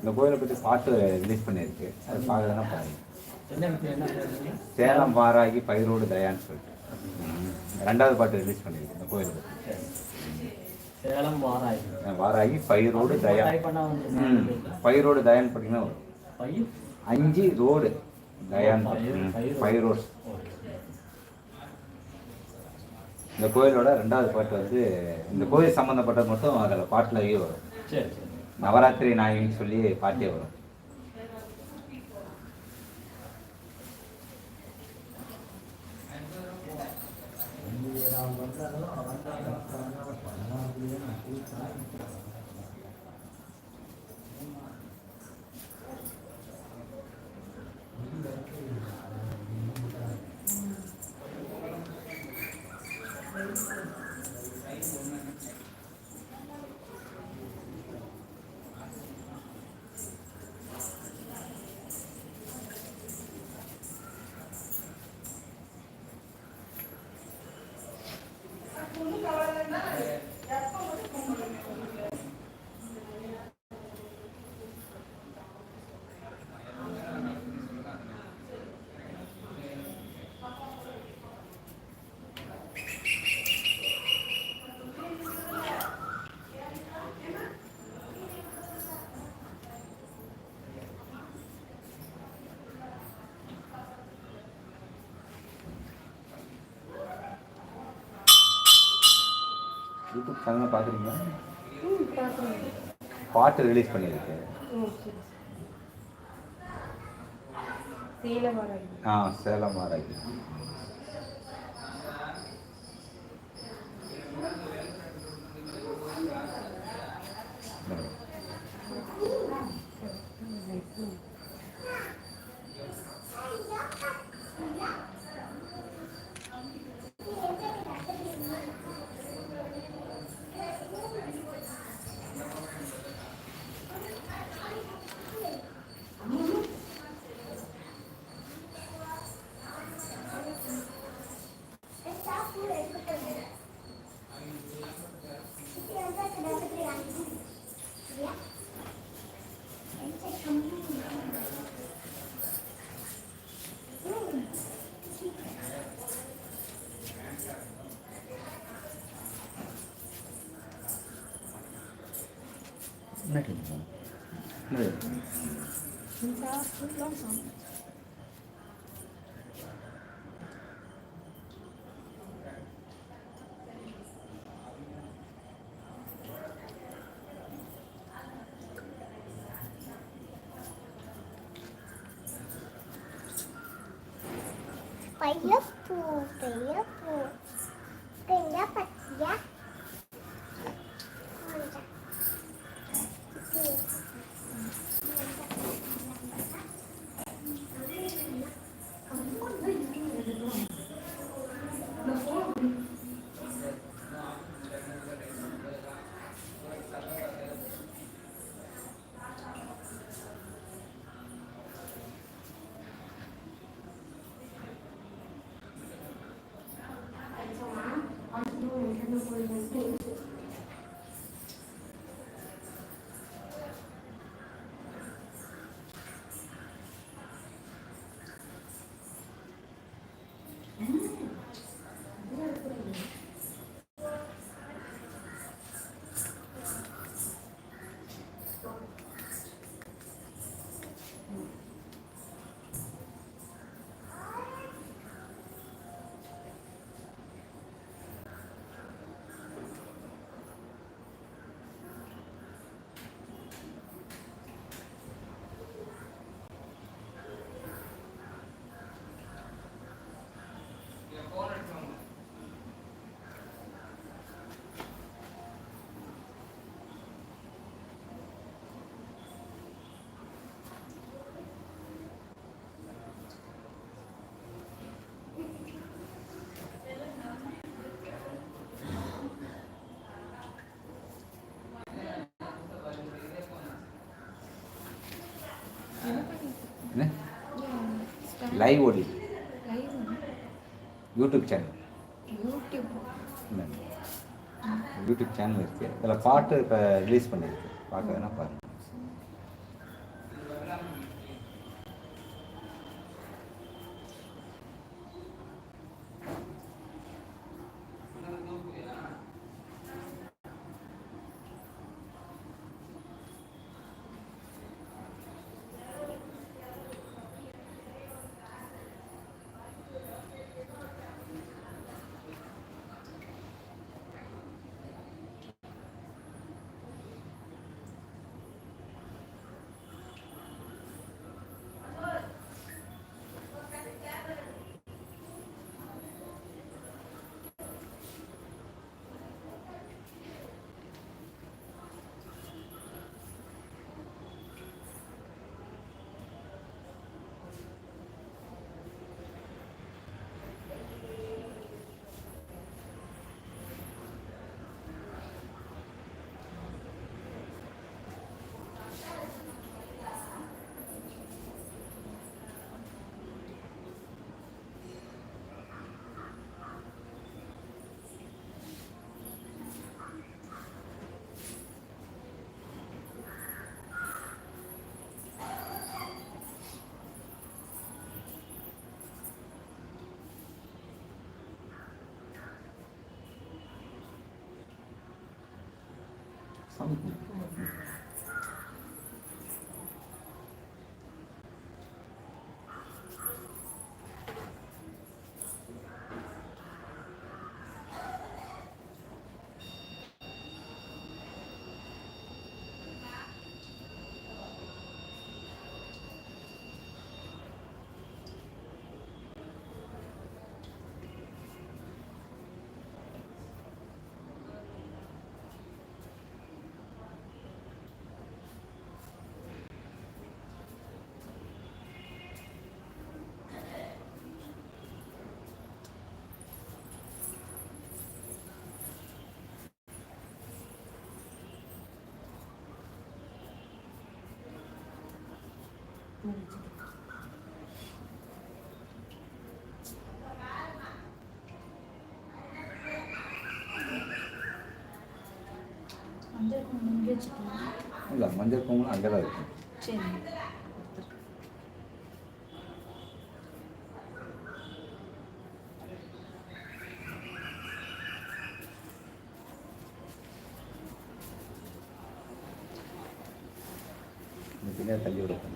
இந்த கோயிலை பற்றி பாட்டு ரிலீஸ் பண்ணியிருக்கு. அது பார்க்கறதுனா பாருங்க சேலம் வாராகி பயிரோடு தயான்னு சொல்லிட்டு. ரெண்டாவது பாட்டு ரிலீஸ் பண்ணியிருக்கு இந்த கோயிலை பற்றி சேலம் வாராய் வாராகி பயிரோடு தயா பயிரோடு தயான்னு பார்த்தீங்கன்னா வரும் அஞ்சு ரோடு தயான். பயிரோடு. இந்த கோயிலோட ரெண்டாவது பாட்டு வந்து இந்த கோயில் சம்மந்தப்பட்ட மட்டும் அதில் பாட்டுலயே வரும். சரி சரி. நவராத்திரி நாயகின்னு சொல்லி பாட்டே வரும். யூடியூப் சேனல் பார்க்குறீங்களா ம் பார்க்குறேன் பாட்டு ரிலீஸ் பண்ணியிருக்கு ம் சரி. சேலம் வராங்க ஆ சேலம் வாராகி Поеду, поеду. Когда подъехать? லைவ் ஓடி. யூடியூப் சேனல் யூடியூப் சேனல் இருக்குது இதில் பாட்டு இப்போ ரிலீஸ் பண்ணியிருக்கு பார்க்க வேணா 寒くなる。இல்லை மஞ்சள் குங்குமம் அங்கே தான் இருக்கும். சரி பின்னாடி தள்ளி விடுவோம்